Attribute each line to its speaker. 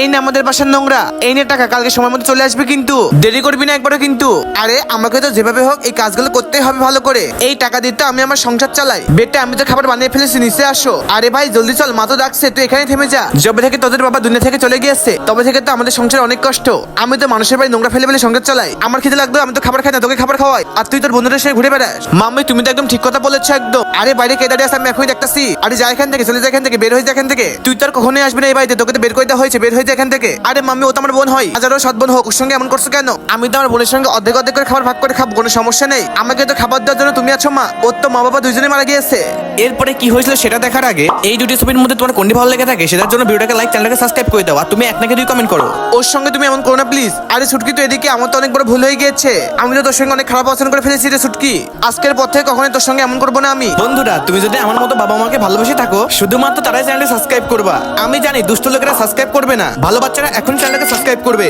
Speaker 1: এই না আমাদের বাসার নোংরা। এই নে টাকা, কালকে সময় মতো চলে আসবে কিন্তু। দেরি করবি না একবারও কিন্তু। আরে, আমাকে তো যেভাবে হোক এই কাজগুলো করতে হবে ভালো করে। এই টাকা দিতে আমি আমার সংসার চালাই। বেটা, আমি তো খাবার বানিয়ে ফেলেছি, নিচে আসো। আরে ভাই, জলদি চল, মা তো ডাকছে, তুই এখানে থেমে যা। যবে থেকে তোদের বাবা দুনিয়া থেকে চলে গিয়েছে, তবে থেকে তো আমাদের সংসার অনেক কষ্ট। আমি তো মানুষের বাড়ি নোংরা ফেলে ফেলে সংসার চালাই। আমার খেতে লাগতো আমি তো খাবার খাই না, তোকে খাবার খাওয়াই। আর তুই তোর বন্ধুদের সাথে ঘুরে বেড়াস। মাম্মি, তুমি তো একদম ঠিক কথা বলেছ একদম। আরে বাইরে কে দাঁড়িয়ে আছে, আমি এখনই দেখতাছি। আরে যা এখান থেকে, চলে যা এখান থেকে, বের হয়ে যা এখান থেকে। তুই তো আর কখনোই আসবি না এই বাড়িতে, তোকে তো বের করে দেওয়া হয়েছে, বের হয়ে যা এখান থেকে? আরে মাম্মি, ও তো আমার বোন হয়। হাজারো সৎ বোন হোক, ওর সঙ্গে এমন করছ কেন? আমি তো আমার বোনের সঙ্গে অর্ধেক অর্ধেক করে খাবার, ভাগ করে খাব, কোনো সমস্যা নেই। আমাকে তো খাবার দেওয়ার জন্য তুমি আছো মা। ওর তো মা বাবা দুজনে মারা গিয়েছে।
Speaker 2: এরপরে কি হয়েছিল সেটা দেখার আগে এই দুটি ছবির মধ্যে তোমার কোনটি ভালো লেগে থাকে সেটার জন্য ভিডিওটাকে লাইক চ্যানেলটাকে সাবস্ক্রাইব করে দাও। আর তুমি এক নাকি দুই কমেন্ট করো।
Speaker 1: ওর সঙ্গে তুমি এমন করো না প্লিজ আরে ছুটকি তো এদিকে আমার তো অনেক বড় ভুল হয়ে গিয়েছে। আমি তো তোর সঙ্গে অনেক খারাপ আচরণ করে ফেলেছি রে ছুটকি। আজকের পর থেকে কখনোই তোর সঙ্গে এমন করব না আমি।
Speaker 2: বন্ধুরা তুমি যদি আমার মতো বাবা মাকে ভালোবেসে থাকো শুধুমাত্র তারাই চ্যানেলটা সাবস্ক্রাইব করবা। আমি জানি দুষ্ট লোকেরা সাবস্ক্রাইব করবে না। ভালো বাচ্চারা এখন চ্যানেলটাকে সাবস্ক্রাইব করবে।